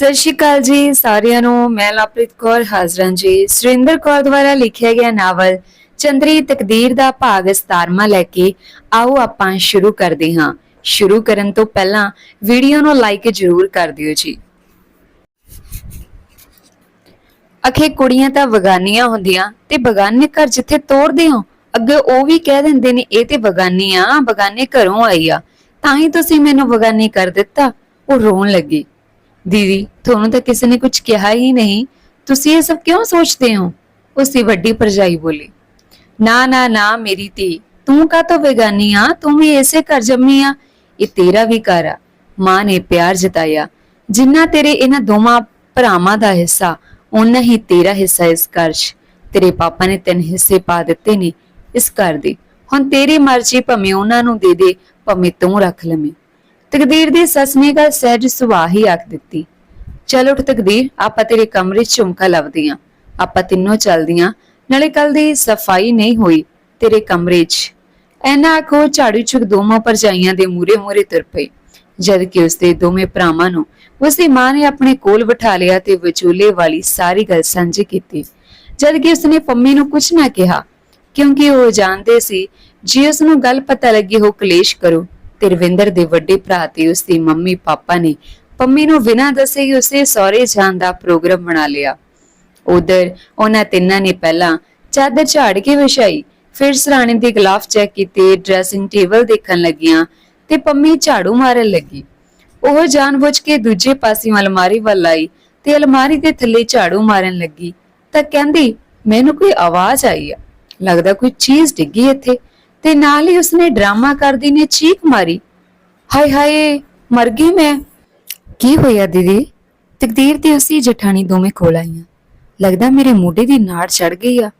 ਸਤਿ ਸ਼੍ਰੀ ਅਕਾਲ ਜੀ, ਸਾਰਿਆਂ ਨੂੰ। ਮੈਂ ਲਵਪ੍ਰੀਤ ਕੌਰ, ਹਾਜ਼ਰਾਂ ਜੀ। ਸੁਰਿੰਦਰ ਕੌਰ ਦੁਆਰਾ ਲਿਖਿਆ ਗਿਆ ਨਾਵਲ ਚੰਦਰੀ ਤਕਦੀਰ ਦਾ ਭਾਗ 17ਵਾਂ ਲੈ ਕੇ ਆਓ ਆਪਾਂ ਸ਼ੁਰੂ ਕਰਦੇ ਹਾਂ। ਸ਼ੁਰੂ ਕਰਨ ਤੋਂ ਪਹਿਲਾਂ ਵੀਡੀਓ ਨੂੰ ਲਾਈਕ ਜ਼ਰੂਰ ਕਰ ਦਿਓ ਜੀ। ਅਖੇ ਕੁੜੀਆਂ ਤਾਂ ਬਗਾਨੀਆਂ ਹੁੰਦੀਆਂ ਤੇ ਬਗਾਨੇ ਘਰ ਜਿੱਥੇ ਤੋੜਦੇ ਹੋ, ਅੱਗੇ ਉਹ ਵੀ ਕਹਿ ਦਿੰਦੇ ਨੇ, ਇਹ ਤੇ ਬਗਾਨੀ ਆ, ਬਗਾਨੇ ਘਰੋਂ ਆਈ ਆ। ਤਾਂ ਹੀ ਤੁਸੀਂ ਮੈਨੂੰ ਬਗਾਨੀ ਕਰ ਦਿੱਤਾ। ਉਹ ਰੋਣ ਲੱਗੀ। ਦੀਦੀ, ਤੁਹਾਨੂੰ ਤਾਂ ਕਿਸੇ ਨੇ ਕੁਝ ਕਿਹਾ ਹੀ ਨਹੀਂ। ਤੁਸੀਂ ਇਹ ਸਭ ਕਿਉਂ ਸੋਚਦੇ ਹੋ? ਉਸਦੀ ਵੱਡੀ ਭਰਜਾਈ ਬੋਲੀ, ਨਾ ਨਾ ਨਾ ਮੇਰੀ ਧੀ, ਤੂੰ ਕਾ ਤੋਂ ਬੇਗਾਨੀ ਆ? ਤੂੰ ਵੀ ਐਸੇ ਘਰ ਜੰਮੀ ਆ। ਇਹ ਤੇਰਾ ਵੀ ਘਰ ਆ। ਮਾਂ ਨੇ ਪਿਆਰ ਜਤਾਇਆ। ਜਿੰਨਾ ਤੇਰੇ ਇਹਨਾਂ ਦੋਵਾਂ ਭਰਾਵਾਂ ਦਾ ਹਿੱਸਾ, ਓਨਾ ਹੀ ਤੇਰਾ ਹਿੱਸਾ ਇਸ ਘਰ 'ਚ। ਤੇਰੇ ਪਾਪਾ ਨੇ ਤਿੰਨ ਹਿੱਸੇ ਪਾ ਦਿੱਤੇ ਨੇ ਇਸ ਘਰ ਦੇ। ਹੁਣ ਤੇਰੀ ਮਰਜ਼ੀ, ਭਵੇਂ ਉਹਨਾਂ ਨੂੰ ਦੇ ਦੇ, ਭਵੇਂ ਤੂੰ ਰੱਖ ਲਵੇਂ। ਤਕਦੀਰ ਦੀ ਸੱਸ ਨੇ ਗੱਲ ਸਹਿਜ ਸੁਭਾਅ ਹੀ ਆਖ ਦਿੱਤੀ। ਚਲ ਉੱਠ ਤਕਦੀਰ, ਆਪਾਂ ਤੇਰੇ ਕਮਰੇ 'ਚ ਝੁਮਕਾ ਲੱਭਦੀਆਂ। ਆਪਾਂ ਤਿੰਨੋਂ ਚੱਲਦੀਆਂ, ਨਾਲੇ ਕੱਲ ਦੀ ਸਫ਼ਾਈ ਨਹੀਂ ਹੋਈ ਤੇਰੇ ਕਮਰੇ 'ਚ। ਐਨਾ ਆਖੋ ਝਾੜੂ ਚੁੱਕ ਦੋਵਾਂ ਪਰਜਾਈਆਂ ਦੇ ਮੂਰੇ ਮੂਰੇ ਤੁਰ ਪਈ ਜਦ ਕਿ ਉਸਦੇ ਦੋਵੇਂ ਭਰਾਵਾਂ ਨੂੰ ਉਸਦੀ ਮਾਂ ਨੇ ਆਪਣੇ ਕੋਲ ਬਿਠਾ ਲਿਆ ਤੇ ਵਿਚੋਲੇ ਵਾਲੀ ਸਾਰੀ ਗੱਲ ਸਾਂਝੀ ਕੀਤੀ। ਜਦ ਕਿ ਉਸਨੇ ਪੰਮੀ ਨੂੰ ਕੁਝ ਨਾ ਕਿਹਾ, ਕਿਉਂਕਿ ਉਹ ਜਾਣਦੇ ਸੀ, ਜੇ ਉਸ ਨੂੰ ਗੱਲ ਪਤਾ ਲੱਗੀ ਉਹ ਕਲੇਸ਼ ਕਰੋ। ਤੇ ਰਵਿੰਦਰ ਦੇ ਵੱਡੇ ਭਰਾ ਤੇ ਉਸਦੀ ਮੰਮੀ ਪਾਪਾ ਨੇ ਪੰਮੀ ਨੂੰ ਬਿਨਾਂ ਦੱਸੇ ਹੀ ਉਸੇ ਸਹੁਰੇ ਜਾਣ ਦਾ ਪ੍ਰੋਗਰਾਮ ਬਣਾ ਲਿਆ। ਉਧਰ ਉਹਨਾਂ ਤਿੰਨਾਂ ਨੇ ਪਹਿਲਾਂ ਚਾਦਰ ਝਾੜ ਕੇ ਵਿਛਾਈ, ਫਿਰ ਸਰਾਣੇ ਦੇ ਗਲਾਫ ਚੈੱਕ ਕੀਤੇ, ਡਰੈਸਿੰਗ ਟੇਬਲ ਦੇਖਣ ਲੱਗੀਆਂ ਤੇ ਪੰਮੀ ਝਾੜੂ ਮਾਰਨ ਲੱਗੀ। ਉਹ ਜਾਣਬੁੱਝ ਕੇ ਦੂਜੇ ਪਾਸਿਓਂ ਅਲਮਾਰੀ ਵੱਲ ਆਈ ਤੇ ਅਲਮਾਰੀ ਦੇ ਥੱਲੇ ਝਾੜੂ ਮਾਰਨ ਲੱਗੀ ਤਾਂ ਕਹਿੰਦੀ, ਮੈਨੂੰ ਕੋਈ ਆਵਾਜ਼ ਆਈ ਆ। ਲੱਗਦਾ ਕੋਈ ਚੀਜ਼ ਡਿੱਗੀ ਇੱਥੇ। ਤੇ ਨਾਲ ਹੀ ਉਸਨੇ ਡਰਾਮਾ ਕਰਦੀ ਨੇ ਚੀਕ ਮਾਰੀ। ਹਾਏ ਹਾਏ, ਮਰ ਗਈ ਮੈਂ। ਕੀ ਹੋਇਆ ਦੀਦੀ? ਤਕਦੀਰ ਤੇ ਉਸੀ ਜਠਾਣੀ ਦੋਵੇਂ ਕੋਲ ਆਈਆਂ। ਲੱਗਦਾ ਮੇਰੇ ਮੋਢੇ ਦੀ ਨਾੜ ਚੜ ਗਈ ਆ।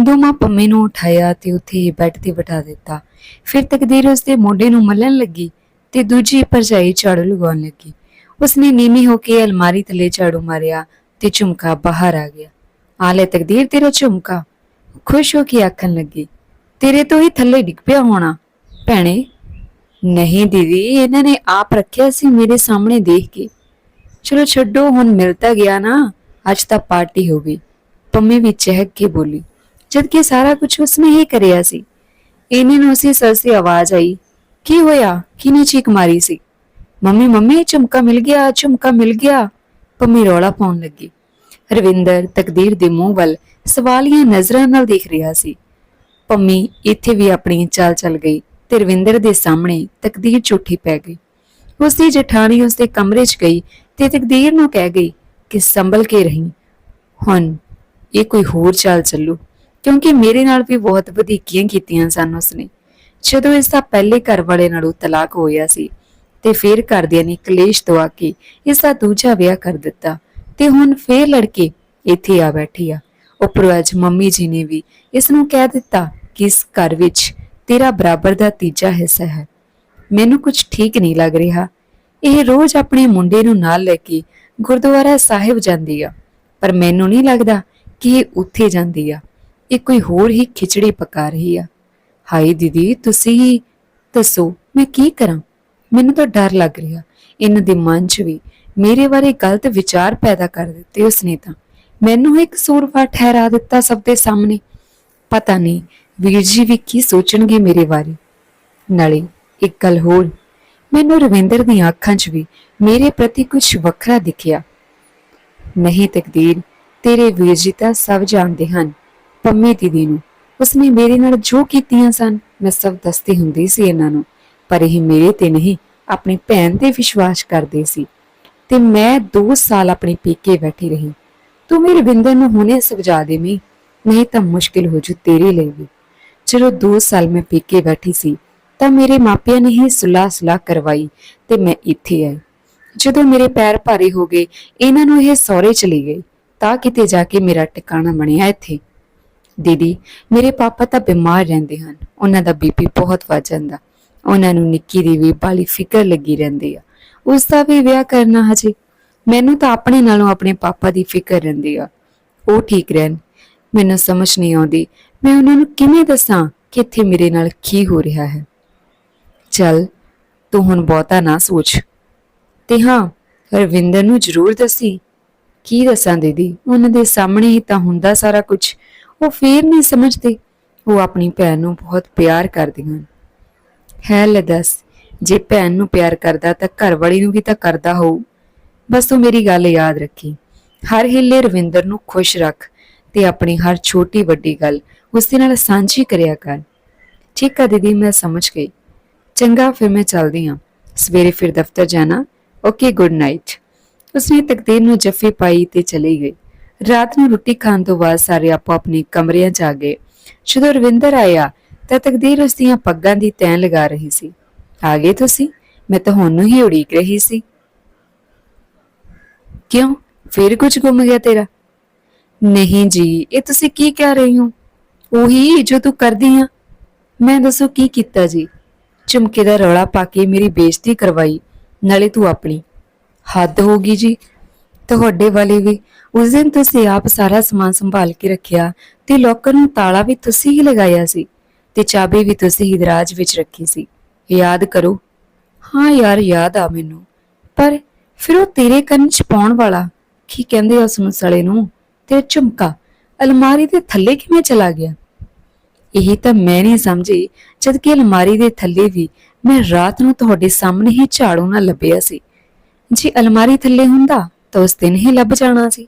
ਦੋਵਾਂ ਪੰਮੇ ਨੂੰ ਉਠਾਇਆ ਤੇ ਉੱਥੇ ਬੈੱਡ ਤੇ ਬਿਠਾ ਦਿੱਤਾ। ਫਿਰ ਤਕਦੀਰ ਉਸਦੇ ਮੋਢੇ ਨੂੰ ਮੱਲਣ ਲੱਗੀ ਤੇ ਦੂਜੀ ਭਰਜਾਈ ਝਾੜੂ ਲਗਾਉਣ ਲੱਗੀ। ਉਸਨੇ ਨੀਮੀ ਹੋ ਕੇ ਅਲਮਾਰੀ ਥੱਲੇ ਝਾੜੂ ਮਾਰਿਆ ਤੇ ਝੁਮਕਾ ਬਾਹਰ ਆ ਗਿਆ। ਆ ਲੈ ਤਕਦੀਰ, ਤੇਰਾ ਝੁਮਕਾ। ਖੁਸ਼ ਹੋ ਕੇ ਆਖਣ ਲੱਗੀ। ਤੇਰੇ ਤੋਂ ਹੀ ਥੱਲੇ ਡਿੱਗ ਪਿਆ ਹੋਣਾ। ਭੈਣੇ, ਨਹੀਂ ਦੀਦੀ, ਇਹਨਾਂ ਨੇ ਆਪ ਰੱਖਿਆ ਸੀ ਮੇਰੇ ਸਾਹਮਣੇ ਦੇਖ ਕੇ। ਚਲੋ ਛੱਡੋ, ਹੁਣ ਮਿਲਤਾ ਗਿਆ ਨਾ, ਅੱਜ ਤਾਂ ਪਾਰਟੀ ਹੋ ਗਈ। ਪੰਮੀ ਵੀ ਚਹਿਕ ਕੇ ਬੋਲੀ, ਜਦ ਕਿ ਸਾਰਾ ਕੁਝ ਉਸਨੇ ਹੀ ਕਰਿਆ ਸੀ। ਇਹਨੇ ਨੂੰ ਉਸੇ ਸਰ ਆਵਾਜ਼ ਆਈ, ਕੀ ਹੋਇਆ? ਕਿਨੇ ਚੀਕ ਮਾਰੀ ਸੀ? ਮੰਮੀ ਮੰਮੀ, ਝੁਮਕਾ ਮਿਲ ਗਿਆ, ਝੁਮਕਾ ਮਿਲ ਗਿਆ। ਪੰਮੀ ਰੌਲਾ ਪਾਉਣ ਲੱਗੀ। ਰਵਿੰਦਰ ਤਕਦੀਰ ਦੇ ਮੂੰਹ ਵੱਲ ਸਵਾਲੀਆਂ ਨਜ਼ਰਾਂ ਨਾਲ ਦੇਖ ਰਿਹਾ ਸੀ। ਪੰਮੀ ਇੱਥੇ ਵੀ ਆਪਣੀ ਚਾਲ ਚੱਲ ਗਈ ਤੇ ਰਵਿੰਦਰ ਦੇ ਸਾਹਮਣੇ ਤਕਦੀਰ ਝੂਠੀ ਪੈ ਗਈ। ਉਸਦੀ ਜਠਾਣੀ ਉਸਦੇ ਕਮਰੇ 'ਚ ਗਈ ਤੇ ਤਕਦੀਰ ਨੂੰ ਕਹਿ ਗਈ ਕਿ ਸੰਭਲ ਕੇ ਰਹੀ। ਹੁਣ ਇਹ ਕੋਈ ਹੋਰ ਚਾਲ ਚੱਲੂ, ਕਿਉਂਕਿ ਮੇਰੇ ਨਾਲ ਵੀ ਬਹੁਤ ਵਧੀਕੀਆਂ ਕੀਤੀਆਂ ਸਨ ਉਸਨੇ। ਜਦੋਂ ਇਸ ਦਾ ਪਹਿਲੇ ਘਰ ਵਾਲੇ ਨਾਲੋਂ ਤਲਾਕ ਹੋਇਆ ਸੀ ਤੇ ਫਿਰ ਘਰਦਿਆਂ ਨੇ ਕਲੇਸ਼ ਦਵਾ ਕੇ ਇਸ ਦਾ ਦੂਜਾ ਵਿਆਹ ਕਰ ਦਿੱਤਾ ਤੇ ਹੁਣ ਫੇਰ ਲੜਕੇ ਇੱਥੇ ਆ ਬੈਠੀ ਆ। ਉੱਪਰੋਂ ਅੱਜ ਮੰਮੀ ਜੀ ਨੇ ਵੀ ਇਸ ਨੂੰ ਕਹਿ ਦਿੱਤਾ ਕਿ ਇਸ ਘਰ ਵਿੱਚ ਤੇਰਾ ਬਰਾਬਰ ਦਾ ਤੀਜਾ ਹਿੱਸਾ ਹੈ? ਮੈਨੂੰ ਕੁਝ ਠੀਕ ਨਹੀਂ ਲੱਗ ਰਿਹਾ। ਇਹ ਰੋਜ਼ ਆਪਣੇ ਮੁੰਡੇ ਨੂੰ ਨਾਲ ਲੈ ਕੇ ਗੁਰਦੁਆਰਾ ਸਾਹਿਬ ਜਾਂਦੀ ਆ, ਪਰ ਮੈਨੂੰ ਨਹੀਂ ਲੱਗਦਾ ਕਿ ਇਹ ਉੱਥੇ ਜਾਂਦੀ ਆ। ਇਹ ਕੋਈ ਹੋਰ ਹੀ ਖਿਚੜੀ ਪਕਾ ਰਹੀ ਆ। ਹਾਏ ਦੀਦੀ, ਤੁਸੀਂ ਦੱਸੋ, ਮੈਂ ਕੀ ਕਰਾਂ? ਮੈਨੂੰ ਤਾਂ ਡਰ ਲੱਗ ਰਿਹਾ। ਇਹਨਾਂ ਦੇ ਮਨ 'ਚ ਵੀ ਮੇਰੇ ਬਾਰੇ ਗਲਤ ਵਿਚਾਰ ਪੈਦਾ ਕਰ ਦਿੱਤੇ ਉਸਨੇ ਤਾਂ। ਮੈਨੂੰ ਇੱਕ ਕਸੂਰਵਾਰ ਠਹਿਰਾ ਦਿੱਤਾ ਸਭ ਦੇ ਸਾਹਮਣੇ। ਪਤਾ ਨਹੀਂ ਵੀਰ ਜੀ ਵੀ ਕੀ ਸੋਚਣਗੇ ਮੇਰੇ ਬਾਰੇ? ਨਾਲੇ ਇੱਕ ਗੱਲ ਹੋਰ, ਮੈਨੂੰ ਰਵਿੰਦਰ ਦੀਆਂ ਅੱਖਾਂ 'ਚ ਵੀ ਮੇਰੇ ਪ੍ਰਤੀ ਕੁਝ ਵੱਖਰਾ ਦਿਖਿਆ। ਨਹੀਂ ਤਕਦੀਰ, ਤੇਰੇ ਵੀਰ ਜੀ ਤਾਂ ਸਭ ਜਾਣਦੇ ਹਨ, ਪੰਮੀ ਦੀਦੀ ਨੂੰ। ਉਸਨੇ ਮੇਰੇ ਨਾਲ ਜੋ ਕੀਤੀਆਂ ਸਨ, ਮੈਂ ਸਭ ਦੱਸਦੀ ਹੁੰਦੀ ਸੀ ਇਹਨਾਂ ਨੂੰ, ਪਰ ਇਹ ਮੇਰੇ ਤੇ ਨਹੀਂ, ਆਪਣੀ ਭੈਣ ਤੇ ਵਿਸ਼ਵਾਸ ਕਰਦੇ ਸੀ। ਤੇ ਮੈਂ 2 ਸਾਲ ਆਪਣੇ ਪੇਕੇ ਬੈਠੀ ਰਹੀ। ਤੂੰ ਮੇਰੇ ਰਵਿੰਦਰ ਨੂੰ ਹੁਣੇ ਸਮਝਾ ਦੇਵੀਂ, ਨਹੀਂ ਤਾਂ ਮੁਸ਼ਕਿਲ ਹੋ ਜੂ ਤੇਰੇ ਲਈ ਵੀ। ਜਦੋਂ 2 ਸਾਲ ਮੈਂ ਪੇਕੇ ਬੈਠੀ ਸੀ, ਤਾਂ ਮੇਰੇ ਮਾਪਿਆਂ ਨੇ ਹੀ ਸੁਲਾਹ ਸਲਾਹ ਕਰਵਾਈ ਤੇ ਮੈਂ ਇੱਥੇ ਆਈ। ਜਦੋਂ ਮੇਰੇ ਪੈਰ ਭਾਰੇ ਹੋ ਗਏ, ਇਹਨਾਂ ਨੂੰ ਇਹ ਸੌਰੇ ਚਲੀ ਗਈ ਤਾਂ ਕਿਤੇ ਜਾ ਕੇ ਮੇਰਾ ਟਿਕਾਣਾ ਬਣਿਆ ਇੱਥੇ। ਦੀਦੀ, ਮੇਰੇ ਪਾਪਾ ਤਾਂ ਬਿਮਾਰ ਰਹਿੰਦੇ ਹਨ, ਉਹਨਾਂ ਦਾ ਬੀਪੀ ਬਹੁਤ ਵੱਧ ਜਾਂਦਾ, ਉਹਨਾਂ ਨੂੰ ਨਿੱਕੀ ਦੀ ਵੀ ਬਾਲੀ ਫਿਕਰ ਲੱਗੀ ਰਹਿੰਦੀ ਆ। ਉਸ ਦਾ ਵੀ ਵਿਆਹ ਕਰਨਾ ਹਜੇ। ਮੈਨੂੰ ਤਾਂ ਆਪਣੇ ਨਾਲੋਂ ਆਪਣੇ ਪਾਪਾ ਦੀ ਫਿਕਰ ਰਹਿੰਦੀ ਆ। ਉਹ ਠੀਕ ਰਹਿਣ। ਮੈਨੂੰ ਸਮਝ ਨਹੀਂ ਆਉਂਦੀ। ਮੈਂ ਉਹਨਾਂ ਨੂੰ ਕਿਵੇਂ ਦੱਸਾਂ ਕਿ ਇੱਥੇ ਮੇਰੇ ਨਾਲ ਕੀ ਹੋ ਰਿਹਾ ਹੈ? ਚੱਲ, ਤੂੰ ਹੁਣ ਬਹੁਤਾ ਨਾ ਸੋਚ। ਤੇ ਹਾਂ, ਰਵਿੰਦਰ ਨੂੰ ਜ਼ਰੂਰ ਦੱਸੀ। ਕੀ ਦੱਸਾਂ ਦੀਦੀ? ਉਹਨਾਂ ਦੇ ਸਾਹਮਣੇ ਹੀ ਤਾਂ ਹੁੰਦਾ ਸਾਰਾ ਕੁਝ। ਉਹ ਫੇਰ ਨਹੀਂ ਸਮਝਦੇ। ਉਹ ਆਪਣੀ ਭੈਣ ਨੂੰ ਬਹੁਤ ਪਿਆਰ ਕਰਦੀਆਂ ਹਨ। ਹੈ ਲੈ ਦੱਸ, ਜੇ ਭੈਣ ਨੂੰ ਪਿਆਰ ਕਰਦਾ ਤਾਂ ਘਰਵਾਲੀ ਨੂੰ ਵੀ ਤਾਂ ਕਰਦਾ ਹੋਊ। ਬਸ ਤੂੰ ਮੇਰੀ ਗੱਲ ਯਾਦ ਰੱਖੀ। ਹਰ ਹਿੱਲੇ ਰਵਿੰਦਰ ਨੂੰ ਖੁਸ਼ ਰੱਖ। ਤੇ ਆਪਣੀ ਹਰ ਛੋਟੀ ਵੱਡੀ ਗੱਲ ਉਸ ਦੇ ਨਾਲ ਸਾਂਝੀ ਕਰਿਆ ਕਰ। ਠੀਕ ਆ ਦੀਦੀ, ਮੈਂ ਸਮਝ ਗਈ। ਚੰਗਾ, ਫਿਰ ਮੈਂ ਚੱਲਦੀ ਹਾਂ। ਸਵੇਰੇ ਫਿਰ ਦਫ਼ਤਰ ਜਾਣਾ। ਓਕੇ ਗੁੱਡ ਨਾਈਟ ਉਸਨੇ ਤਕਦੀਰ ਨੂੰ ਜੱਫੀ ਪਾਈ ਤੇ ਚਲੀ ਗਈ। ਰਾਤ ਨੂੰ ਰੋਟੀ ਖਾਣ ਤੋਂ ਬਾਅਦ ਸਾਰੇ ਆਪੋ ਆਪਣੇ ਕਮਰਿਆਂ 'ਚ ਆ ਗਏ। ਜਦੋਂ ਰਵਿੰਦਰ ਆਇਆ, ਤਾਂ ਤਕਦੀਰ ਉਸ ਦੀਆਂ ਪੱਗਾਂ ਦੀ ਤੈਨ ਲਗਾ ਰਹੀ ਸੀ। ਆ ਗਏ ਤੁਸੀਂ? ਮੈਂ ਤੁਹਾਨੂੰ ਹੀ ਉਡੀਕ ਰਹੀ ਸੀ। ਕਿਉਂ? ਫਿਰ ਕੁਝ ਗੁੰਮ ਗਿਆ ਤੇਰਾ? ਨਹੀਂ ਜੀ, ਇਹ ਤੁਸੀਂ ਕੀ ਕਹਿ ਰਹੀ ਹੋ? ਉਹੀ ਜੋ ਤੂੰ ਕਰਦੀ ਆ। ਮੈਂ ਦੱਸੋ ਕੀ ਕੀਤਾ ਜੀ? ਚਮਕੇ ਦਾ ਰੌਲਾ ਪਾ ਕੇ ਮੇਰੀ ਬੇਇੱਜ਼ਤੀ ਕਰਵਾਈ, ਨਾਲੇ ਤੂੰ ਆਪਣੀ। ਹੱਦ ਹੋ ਗਈ ਜੀ। ਤੁਹਾਡੇ ਵਾਲੇ ਵੀ ਉਸ ਦਿਨ ਤੁਸੀਂ ਆਪ ਸਾਰਾ ਸਮਾਨ ਸੰਭਾਲ ਕੇ ਰੱਖਿਆ ਤੇ ਲੋਕਰ ਨੂੰ ਤਾਲਾ ਵੀ ਤੁਸੀਂ ਹੀ ਲਗਾਇਆ ਸੀ ਤੇ ਚਾਬੀ ਵੀ ਤੁਸੀਂ ਹੀ ਦਰਾਜ ਵਿੱਚ ਰੱਖੀ ਸੀ। ਯਾਦ ਕਰੋ। ਹਾਂ ਯਾਰ, ਯਾਦ ਆ ਮੈਨੂੰ। ਪਰ ਫਿਰ ਉਹ ਤੇਰੇ ਕੰਨ ਚ ਪਾਉਣ ਵਾਲਾ, ਕੀ ਕਹਿੰਦੇ ਉਸ ਨੂੰ ਸਲੇ ਨੂੰ? ਤੇ ਝੁਮਕਾ ਅਲਮਾਰੀ ਦੇ ਥੱਲੇ ਕਿਵੇਂ ਚਲਾ ਗਿਆ? ਇਹ ਤਾਂ ਮੈਂ ਨਹੀਂ ਸਮਝੀ ਜਦ ਕਿ ਅਲਮਾਰੀ ਦੇ ਥੱਲੇ ਵੀ ਮੈਂ ਰਾਤ ਨੂੰ ਤੁਹਾਡੇ ਸਾਹਮਣੇ ਹੀ ਝਾੜੂ ਨਾਲ ਲੱਭਿਆ ਸੀ। ਜੇ ਅਲਮਾਰੀ ਥੱਲੇ ਹੁੰਦਾ ਤਾਂ ਉਸ ਦਿਨ ਹੀ ਲੱਭ ਜਾਣਾ ਸੀ।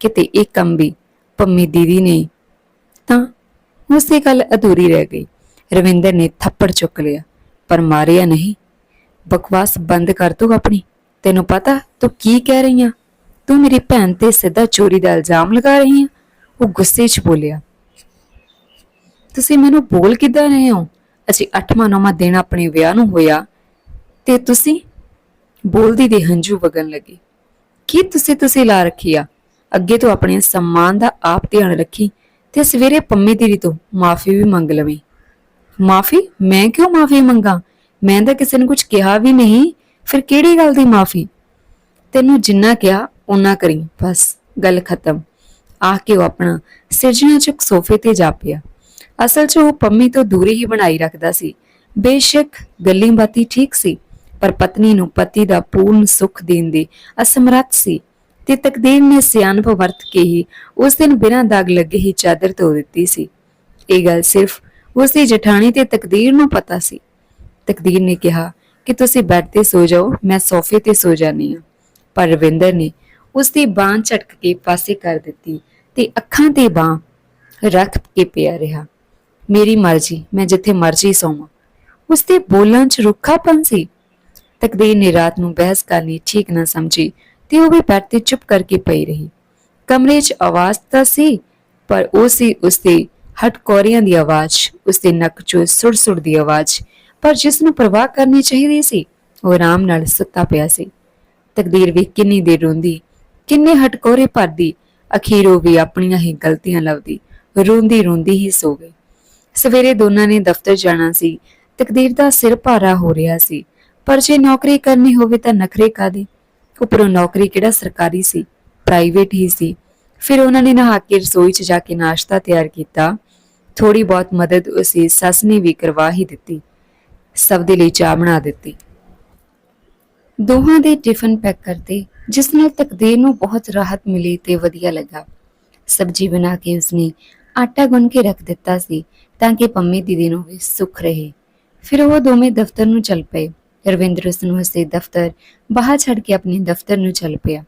ਕਿਤੇ ਇਹ ਕੰਮ ਵੀ ਪੰਮੀ ਦੀਦੀ ਨੇ ਤਾਂ ਉਸ ਦੀ ਗੱਲ ਅਧੂਰੀ ਰਹਿ ਗਈ। ਰਵਿੰਦਰ ਨੇ ਥੱਪੜ ਚੁੱਕ ਲਿਆ, ਪਰ ਮਾਰਿਆ ਨਹੀਂ। ਬਕਵਾਸ ਬੰਦ ਕਰ ਤੂੰ ਆਪਣੀ। ਤੈਨੂੰ ਪਤਾ ਤੂੰ ਕੀ ਕਹਿ ਰਹੀ ਆ? ਤੂੰ ਮੇਰੀ ਭੈਣ ਤੇ ਸਿੱਧਾ ਚੋਰੀ ਦਾ ਇਲਜ਼ਾਮ ਲਗਾ ਰਹੀ ਆ? ਉਹ ਗੁੱਸੇ 'ਚ ਬੋਲਿਆ, ਤੁਸੀਂ ਮੈਨੂੰ ਬੋਲ ਕਿੱਦਾਂ ਰਹੇ ਹੋ? ਅਸੀਂ 8ਵਾਂ 9ਵਾਂ ਦਿਨ ਆਪਣੇ ਵਿਆਹ ਨੂੰ ਹੋਇਆ ਤੇ ਤੁਸੀਂ ਬੋਲਦੀ ਦੇ ਹੰਝੂ ਵਗਣ ਲੱਗੇ। ਕੀ ਤੁਸੀਂ ਤੁਸੀਂ ਲਾ ਰੱਖੀ ਆ? ਅੱਗੇ ਤੋਂ ਆਪਣੇ ਸਨਮਾਨ ਦਾ ਆਪ ਧਿਆਨ ਰੱਖੀ ਤੇ ਸਵੇਰੇ ਪੰਮੀ ਤੇਰੀ ਤੋਂ ਮਾਫੀ ਵੀ ਮੰਗ ਲਵੀਂ। ਮਾਫੀ? ਮੈਂ ਕਿਉਂ ਮਾਫੀ ਮੰਗਾ? ਮੈਂ ਤਾਂ ਕਿਸੇ ਨੂੰ ਕੁਝ ਕਿਹਾ ਵੀ ਨਹੀਂ। ਫਿਰ ਕਿਹੜੀ ਗੱਲ ਦੀ ਮਾਫੀ? ਤੈਨੂੰ ਜਿੰਨਾ ਕਿਹਾ ਓਨਾ ਕਰੀ। ਬਸ, ਗੱਲ ਖਤਮ। ਆ ਕੇ ਉਹ ਆਪਣਾ ਸਿਰਜਣਾ ਸੋਫੇ ਤੇ ਜਾ ਪਿਆ। ਅਸਲ 'ਚ ਉਹ ਪੰਮੀ ਤੋਂ ਦੂਰੀ ਹੀ ਬਣਾਈ ਰੱਖਦਾ ਸੀ। ਬੇਸ਼ੱਕ ਗੱਲੀ ਬਾਤੀ ਠੀਕ ਸੀ, ਪਰ ਪਤਨੀ ਨੂੰ ਪਤੀ ਦਾ ਪੂਰਨ ਸੁੱਖ ਦੇਣ ਦੇ ਅਸਮਰੱਥ ਸੀ ਤੇ ਤਕਦੀਰ ਨੇ ਸਿਆਣਪ ਵਰਤ ਕੇ ਹੀ ਉਸ ਦਿਨ ਬਿਨਾਂ ਦਾਗ ਲੱਗੇ ਹੀ ਚਾਦਰ ਧੋ ਦਿੱਤੀ ਸੀ। ਇਹ ਗੱਲ ਸਿਰਫ ਉਸ ਦੀ ਜਠਾਣੀ ਤੇ ਤਕਦੀਰ ਨੂੰ ਪਤਾ ਸੀ। ਤਕਦੀਰ ਨੇ ਕਿਹਾ ਕਿ ਤੁਸੀਂ ਬੈੱਡ ਤੇ ਸੋ ਜਾਓ, ਮੈਂ ਸੋਫੇ ਤੇ ਸੋ ਜਾਨੀ ਹਾਂ। ਪਰ ਰਵਿੰਦਰ ਨੇ ਉਸ ਦੀ ਬਾਂਹ ਝਟਕ ਕੇ ਪਾਸੇ ਕਰ ਦਿੱਤੀ ਤੇ ਅੱਖਾਂ ਤੇ ਬਾਂਹ ਰੱਖ ਕੇ ਪਿਆ ਰਿਹਾ। ਮੇਰੀ ਮਰਜ਼ੀ, ਮੈਂ ਜਿੱਥੇ ਮਰਜ਼ੀ ਸੌਵਾਂ। ਉਸ ਦੇ ਬੋਲਾਂ 'ਚ ਰੁੱਖਾਪਨ ਸੀ। ਤਕਦੀਰ ਨੇ ਰਾਤ ਨੂੰ ਬਹਿਸ ਕਰਨੀ ਠੀਕ ਨਾ ਸਮਝੀ ਤੇ ਉਹ ਵੀ ਬੈਠ ਤੇ ਚੁੱਪ ਕਰਕੇ ਪਈ ਰਹੀ। ਕਮਰੇ 'ਚ ਆਵਾਜ਼ ਤਾਂ ਸੀ, ਪਰ ਉਹ ਸੀ ਉਸ ਦੇ ਹਟਕੋਰੀਆਂ ਦੀ ਆਵਾਜ਼ ਉਸ ਦੇ ਨੱਕ 'ਚੋਂ ਸੁੜ-ਸੁੜ ਦੀ ਆਵਾਜ਼, ਪਰ ਜਿਸ ਨੂੰ ਪਰਵਾਹ ਕਰਨੀ ਚਾਹੀਦੀ ਸੀ, ਉਹ ਆਰਾਮ ਨਾਲ ਸੁੱਤਾ ਪਿਆ ਸੀ। ਤਕਦੀਰ ਵੀ ਕਿੰਨੀ ਦੇਰ ਰੋਂਦੀ ਕਿੰਨੇ ਹਟਕੋਰੇ ਭਰਦੀ, ਅਖੀਰ ਉਹ ਵੀ ਆਪਣੀਆਂ ਹੀ ਗਲਤੀਆਂ ਲੱਭਦੀ, ਰੋਂਦੀ ਰੋਂਦੀ ਹੀ ਸੋ ਗਈ। ਸਵੇਰੇ ਦੋਨਾਂ ਨੇ ਦਫ਼ਤਰ ਜਾਣਾ ਸੀ, ਤਕਦੀਰ ਦਾ ਸਿਰ ਭਾਰਾ ਹੋ ਰਿਹਾ ਸੀ, ਪਰ ਜੇ ਨੌਕਰੀ ਕਰਨੀ ਹੋਵੇ ਤਾਂ ਨਖਰੇ ਕਾਦੇ ਉਪਰੋਂ ਨੌਕਰੀ ਕਿਹੜਾ ਸਰਕਾਰੀ ਸੀ, ਪ੍ਰਾਈਵੇਟ ਹੀ ਸੀ। ਫਿਰ ਉਹਨਾਂ ਨੇ ਨਹਾ ਕੇ ਰਸੋਈ 'ਚ ਜਾ ਕੇ ਨਾਸ਼ਤਾ ਤਿਆਰ ਕੀਤਾ। ਥੋੜੀ ਬਹੁਤ ਮਦਦ ਉਸੇ ਸੱਸ ਨੇ ਵੀ ਕਰਵਾ ਹੀ ਦਿੱਤੀ। ਸਭ ਦੇ ਲਈ ਚਾਹ ਬਣਾ ਦਿੱਤੀ। ਦੋਹਾਂ ਦੇ ਟਿਫਨ ਪੈਕ ਕਰਦੇ ਜਿਸ ਨਾਲ ਤਕਦੀਰ ਨੂੰ ਬਹੁਤ ਰਾਹਤ ਮਿਲੀ ਤੇ ਵਧੀਆ ਲੱਗਾ। ਸਬਜੀ ਬਣਾ ਕੇ ਉਸਨੇ ਆਟਾ ਗੁੰਨ ਕੇ ਰੱਖ ਦਿੱਤਾ ਸੀ ਤਾਂ ਕਿ ਪੰਮੀ ਦੀਦੀ ਨੂੰ ਵੀ ਸੁੱਖ ਰਹੇ। ਫਿਰ ਉਹ ਦੋਵੇਂ ਦਫ਼ਤਰ ਨੂੰ ਚੱਲ ਪਏ। ਰਵਿੰਦਰ ਉਸ ਨੂੰ ਉਸਦੇ ਦਫ਼ਤਰ ਬਾਹਰ ਛੱਡ ਕੇ ਆਪਣੇ ਦਫ਼ਤਰ ਨੂੰ ਚੱਲ ਪਿਆ।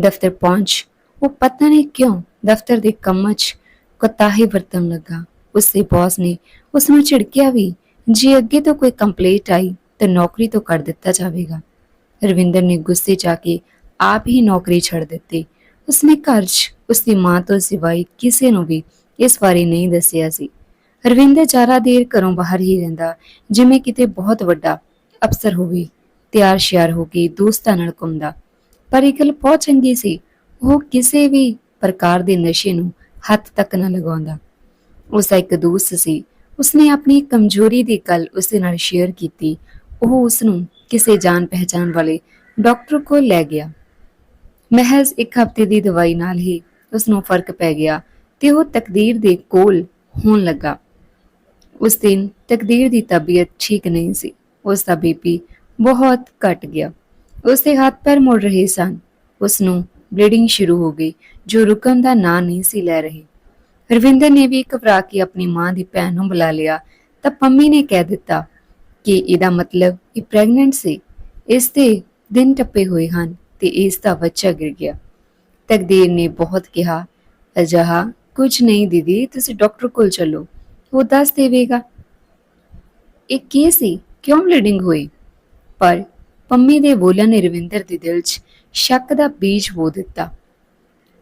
ਦਫ਼ਤਰ ਪਹੁੰਚ, ਉਹ ਪਤਾ ਨਹੀਂ ਕਿਉਂ ਦਫ਼ਤਰ ਦੇ ਕੰਮਾਂ 'ਚ ਕੁਤਾਹੀ ਵਰਤਣ ਲੱਗਾ। ਉਸਦੇ ਬੌਸ ਨੇ ਉਸ ਨੂੰ ਝਿੜਕਿਆ ਵੀ, ਜੇ ਅੱਗੇ ਤੋਂ ਕੋਈ ਕੰਪਲੇਂਟ ਆਈ ਤਾਂ ਨੌਕਰੀ ਤੋਂ ਕੱਢ ਦਿੱਤਾ ਜਾਵੇਗਾ। ਰਵਿੰਦਰ ਨੇ ਗੁੱਸੇ 'ਚ ਆ ਕੇ ਆਪ ਹੀ ਨੌਕਰੀ ਛੱਡ ਦਿੱਤੀ। ਉਸਨੇ ਘਰ 'ਚ ਉਸਦੀ ਮਾਂ ਤੋਂ ਸਿਵਾਏ ਕਿਸੇ ਨੂੰ ਵੀ ਇਸ ਬਾਰੇ ਨਹੀਂ ਦੱਸਿਆ ਸੀ। ਰਵਿੰਦਰ ਜ਼ਿਆਦਾ ਦੇਰ ਘਰੋਂ ਬਾਹਰ ਹੀ ਰਹਿੰਦਾ, ਜਿਵੇਂ ਕਿਤੇ ਬਹੁਤ ਵੱਡਾ ਅਫਸਰ ਹੋਵੇ ਤਿਆਰ ਸ਼ਿਆਰ ਹੋ ਕੇ ਦੋਸਤਾਂ ਨਾਲ ਘੁੰਮਦਾ। ਪਰ ਇਹ ਗੱਲ ਬਹੁਤ ਚੰਗੀ ਸੀ। ਉਹ ਕਿਸੇ ਵੀ ਪ੍ਰਕਾਰ ਦੇ ਨਸ਼ੇ ਨੂੰ ਹੱਥ ਤੱਕ ਨਾ ਲਗਾਉਂਦਾ। ਉਸ ਦਾ ਇੱਕ ਦੋਸਤ ਸੀ। ਉਸਨੇ ਆਪਣੀ ਕਮਜ਼ੋਰੀ ਦੀ ਗੱਲ ਉਸ ਨਾਲ ਸ਼ੇਅਰ ਕੀਤੀ। ਉਹ ਉਸ ਨੂੰ ਕਿਸੇ ਜਾਣ ਪਹਿਚਾਨ ਵਾਲੇ ਡਾਕਟਰ ਕੋਲ ਲੈ ਗਿਆ। ਮਹਿਜ਼ ਇੱਕ ਹਫ਼ਤੇ ਦੀ ਦਵਾਈ ਨਾਲ ਹੀ ਉਸ ਨੂੰ ਫ਼ਰਕ ਪੈ ਗਿਆ ਤੇ ਉਹ ਤਕਦੀਰ ਦੇ ਕੋਲ ਹੋਣ ਲੱਗਾ। ਉਸ ਦਿਨ ਤਕਦੀਰ ਦੀ ਤਬੀਅਤ ਠੀਕ ਨਹੀਂ ਸੀ। ਉਸ ਦਾ ਬੀਪੀ ਬਹੁਤ ਘਟ ਗਿਆ। ਉਸ ਦੇ ਹੱਥ ਪੈਰ ਮੁੜ ਰਹੇ ਸਨ। ਉਸ ਨੂੰ ਬਲੀਡਿੰਗ ਸ਼ੁਰੂ ਹੋ ਗਈ, ਜੋ ਰੁਕਣ ਦਾ ਨਾਂ ਨਹੀਂ ਸੀ ਲੈ ਰਹੀ। ਰਵਿੰਦਰ ਨੇ ਵੀ ਘਬਰਾ ਕੇ ਆਪਣੀ ਮਾਂ ਦੀ ਭੈਣ ਨੂੰ ਬੁਲਾ ਲਿਆ। ਤਾਂ ਪੰਮੀ ਨੇ ਕਹਿ ਦਿੱਤਾ ਕਿ ਇਹਦਾ ਮਤਲਬ ਇਹ ਪ੍ਰੈਗਨੈਂਟ ਸੀ। ਇਸ ਦੇ ਦਿਨ ਟੱਪੇ ਹੋਏ ਹਨ। ਤੇ ਇਸ ਦਾ ਬੱਚਾ ਗਿਰ ਗਿਆ। ਤਕਦੀਰ ਨੇ ਬਹੁਤ ਕਿਹਾ, ਅਜਹਾ ਕੁਝ ਨਹੀਂ ਦੀਦੀ, ਤੁਸੀਂ ਡਾਕਟਰ ਕੋਲ ਚਲੋ, ਉਹ ਦੱਸ ਦੇਵੇਗਾ। ਇਹ ਕੀ ਸੀ? ਕਿਉਂ ਬਲੀਡਿੰਗ ਹੋਈ? ਪਰ ਪੰਮੀ ਦੇ ਬੋਲਾਂ ਨੇ ਰਵਿੰਦਰ ਦੇ ਦਿਲ 'ਚ ਸ਼ੱਕ ਦਾ ਬੀਜ ਬੋ ਦਿੱਤਾ।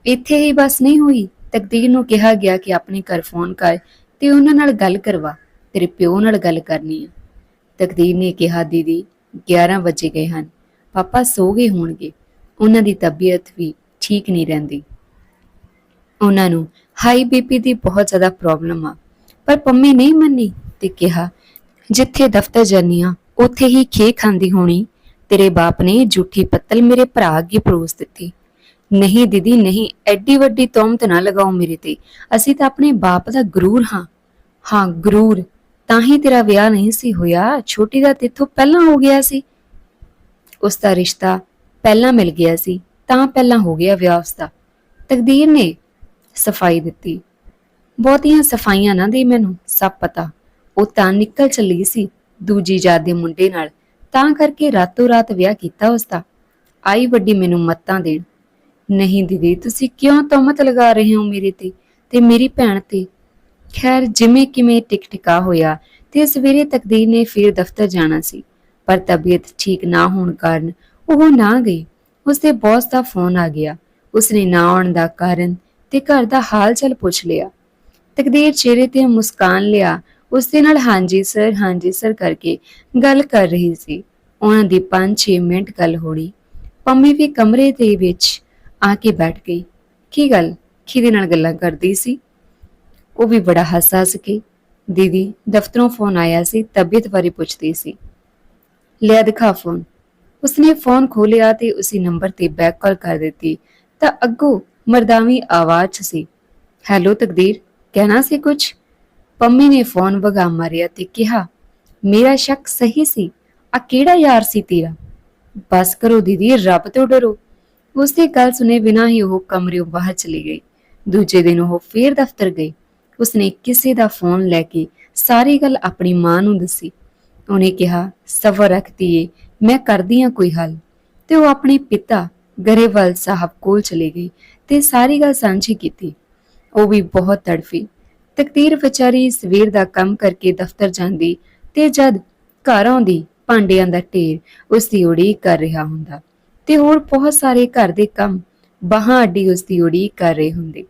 ਇੱਥੇ ਹੀ ਬਸ ਨਹੀਂ ਹੋਈ। ਤਕਦੀਰ ਨੂੰ ਕਿਹਾ ਗਿਆ ਕਿ ਆਪਣੇ ਘਰ ਫੋਨ ਕਰ ਤੇ ਉਹਨਾਂ ਨਾਲ ਗੱਲ ਕਰਵਾ, ਤੇਰੇ ਪਿਓ ਨਾਲ ਗੱਲ ਕਰਨੀ ਹੈ ਤਕਦੀਰ ਨੇ ਕਿਹਾ, ਦੀਦੀ 11 ਵਜੇ ਗਏ ਹਨ। ਪਾਪਾ ਸੋ ਗਏ ਹੋਣਗੇ। ਉਹਨਾਂ ਦੀ ਤਬੀਅਤ ਵੀ ਠੀਕ ਨਹੀਂ ਰਹਿੰਦੀ। ਉਹਨਾਂ ਨੂੰ ਹਾਈ ਬੀਪੀ ਦੀ ਬਹੁਤ ਜ਼ਿਆਦਾ ਪ੍ਰੋਬਲਮ ਆ। ਪਰ ਪੰਮੀ ਨਹੀਂ ਮੰਨੀ ਤੇ ਕਿਹਾ, ਜਿੱਥੇ ਦਫ਼ਤਰ ਜਾਨੀਆਂ ਉੱਥੇ ਹੀ ਖੇ ਖਾਂਦੀ ਹੋਣੀ। ਤੇਰੇ ਬਾਪ ਨੇ ਝੂਠੀ ਪੱਤਲ ਮੇਰੇ ਭਰਾ ਅੱਗੇ ਪਰੋਸ ਦਿੱਤੀ। ਨਹੀਂ ਦੀਦੀ, ਨਹੀਂ, ਐਡੀ ਵੱਡੀ ਤੌਮਤ ਨਾ ਲਗਾਓ ਮੇਰੇ ਤੇ। ਅਸੀਂ ਤਾਂ ਆਪਣੇ ਬਾਪ ਦਾ ਗਰੂਰ ਹਾਂ। ਹਾਂ, ਗਰੂਰ। ਤਾਂ ਹੀ ਤੇਰਾ ਵਿਆਹ ਨਹੀਂ ਸੀ ਹੋਇਆ। ਛੋਟੀ ਦਾ ਤੇਥੋਂ ਪਹਿਲਾਂ ਹੋ ਗਿਆ ਸੀ। ਉਸ ਦਾ ਰਿਸ਼ਤਾ ਪਹਿਲਾਂ ਮਿਲ ਗਿਆ ਸੀ, ਤਾਂ ਪਹਿਲਾਂ ਹੋ ਗਿਆ ਵਿਆਹ ਉਸ ਤਕਦੀਰ ਨੇ ਸਫ਼ਾਈ ਦਿੱਤੀ। ਬਹੁਤੀਆਂ ਸਫਾਈਆਂ ਨਾ ਦੇ ਮੈਨੂੰ, ਸਭ ਪਤਾ। ਉਹ ਤਾਂ ਨਿਕਲ ਚੱਲੀ ਸੀ ਦੂਜੀ ਜਾਤ ਦੇ ਮੁੰਡੇ ਨਾਲ, ਤਾਂ ਕਰਕੇ ਰਾਤੋਂ ਰਾਤ ਵਿਆਹ ਕੀਤਾ ਉਸ ਦਾ ਆਈ ਵੱਡੀ ਮੈਨੂੰ ਮੱਤਾਂ ਦੇਣ। ਨਹੀਂ ਦੀਦੀ, ਤੁਸੀਂ ਕਿਉਂ ਤੋਮਤ ਲਗਾ ਰਹੇ ਹੋ ਮੇਰੇ ਤੇ ਤੇ ਮੇਰੀ ਭੈਣ ਤੇ? ਖੈਰ, ਜਿਵੇਂ ਕਿਵੇਂ ਟਿਕ ਟਿਕਾ ਹੋਇਆ ਤੇ ਸਵੇਰੇ ਤਕਦੀਰ ਨੇ ਫਿਰ ਦਫ਼ਤਰ ਜਾਣਾ ਸੀ, ਪਰ ਤਬੀਅਤ ਠੀਕ ਨਾ ਹੋਣ ਕਾਰਨ ਉਹ ਨਾ ਗਈ। ਉਸਦੇ ਬੌਸ ਦਾ ਫੋਨ ਆ ਗਿਆ। ਉਸਨੇ ਨਾ ਆਉਣ ਦਾ ਕਾਰਨ ਤੇ ਘਰ ਦਾ ਹਾਲ ਚਾਲ ਪੁੱਛ ਲਿਆ। ਤਕਦੀਰ ਚਿਹਰੇ ਤੇ ਮੁਸਕਾਨ ਲਿਆ। ਉਸਦੇ ਨਾਲ ਹਾਂਜੀ ਸਰ ਹਾਂਜੀ ਸਰ ਕਰਕੇ ਗੱਲ ਕਰ ਰਹੀ ਸੀ। ਉਹਨਾਂ ਦੀ 5-6 ਮਿੰਟ ਗੱਲ ਹੋਣੀ। ਪੰਮੀ ਵੀ ਕਮਰੇ ਦੇ ਵਿੱਚ ਆ ਕੇ ਬੈਠ ਗਈ। ਕੀ ਗੱਲ? ਕਿਹਦੇ ਨਾਲ ਗੱਲਾਂ ਕਰਦੀ ਸੀ? ਉਹ ਵੀ ਬੜਾ ਹੱਸ ਹੱਸ ਦੀਦੀ, ਦਫ਼ਤਰੋਂ ਫੋਨ ਆਇਆ ਸੀ, ਤਬੀਅਤ ਬਾਰੇ ਪੁੱਛਦੀ ਸੀ। ਲਿਆ ਦਿਖਾ ਫੋਨ ਉਸਨੇ ਫੋਨ ਖੋਲਿਆ ਤੇ ਉਸੇ ਨੰਬਰ ਤੇ ਬੈਕ ਕਾਲ ਕਰ ਦਿੱਤੀ। ਤਾਂ ਅੱਗੋਂ ਮਰਦਾਵੀ ਆਵਾਜ਼ ਸੀ ਹੈਲੋ ਤਕਦੀਰ, ਕਹਿਣਾ ਸੀ ਕੁਝ ਪੰਮੀ ਨੇ ਫੋਨ ਵਗਾ ਮਾਰਿਆ ਤੇ ਕਿਹਾ, ਮੇਰਾ ਸ਼ੱਕ ਸਹੀ ਸੀ? ਆ ਕਿਹੜਾ ਯਾਰ ਸੀ ਤੇਰਾ? ਬਸ ਕਰੋ ਦੀਦੀ, ਰੱਬ ਤੋਂ ਡਰੋ। ਉਸਦੀ ਗੱਲ ਸੁਨੇ ਬਿਨਾਂ ਹੀ ਉਹ ਕਮਰਿਓਂ ਬਾਹਰ ਚਲੀ ਗਈ। ਦੂਜੇ ਦਿਨ ਉਹ ਫੇਰ ਦਫ਼ਤਰ ਗਈ। ਉਸਨੇ ਕਿਸੇ ਦਾ ਫੋਨ ਲੈ ਕੇ ਸਾਰੀ ਗੱਲ ਆਪਣੀ ਮਾਂ ਨੂੰ ਦੱਸੀ। ਉਹਨੇ ਕਿਹਾ, ਸਬਰ ਰੱਖਦੀ ਏ ਮੈਂ ਕਰਦੀ ਆ ਕੋਈ ਹੱਲ। ਤੇ ਉਹ ਆਪਣੇ ਪਿਤਾ ਗਰੇਵਾਲ ਸਾਹਿਬ ਕੋਲ ਚਲੀ ਗਈ ਤੇ ਸਾਰੀ ਗੱਲ ਸਾਂਝੀ ਕੀਤੀ। ਉਹ ਵੀ ਬਹੁਤ ਤੜਫੀ। ਤਕਦੀਰ ਵਿਚਾਰੀ ਸਵੇਰ ਦਾ ਕੰਮ ਕਰਕੇ ਦਫ਼ਤਰ ਜਾਂਦੀ ਤੇ ਜਦ ਘਰ ਆਉਂਦੀ, ਭਾਂਡਿਆਂ ਦਾ ਢੇਰ ਉਸ ਦੀ ਉਡੀਕ ਕਰ ਰਿਹਾ ਹੁੰਦਾ ਤੇ ਹੋਰ ਬਹੁਤ ਸਾਰੇ ਘਰ ਦੇ ਕੰਮ ਬਾਹਾਂ ਅੱਡੀ ਉਸ ਦੀ ਉਡੀਕ ਕਰ ਰਹੇ ਹੁੰਦੇ।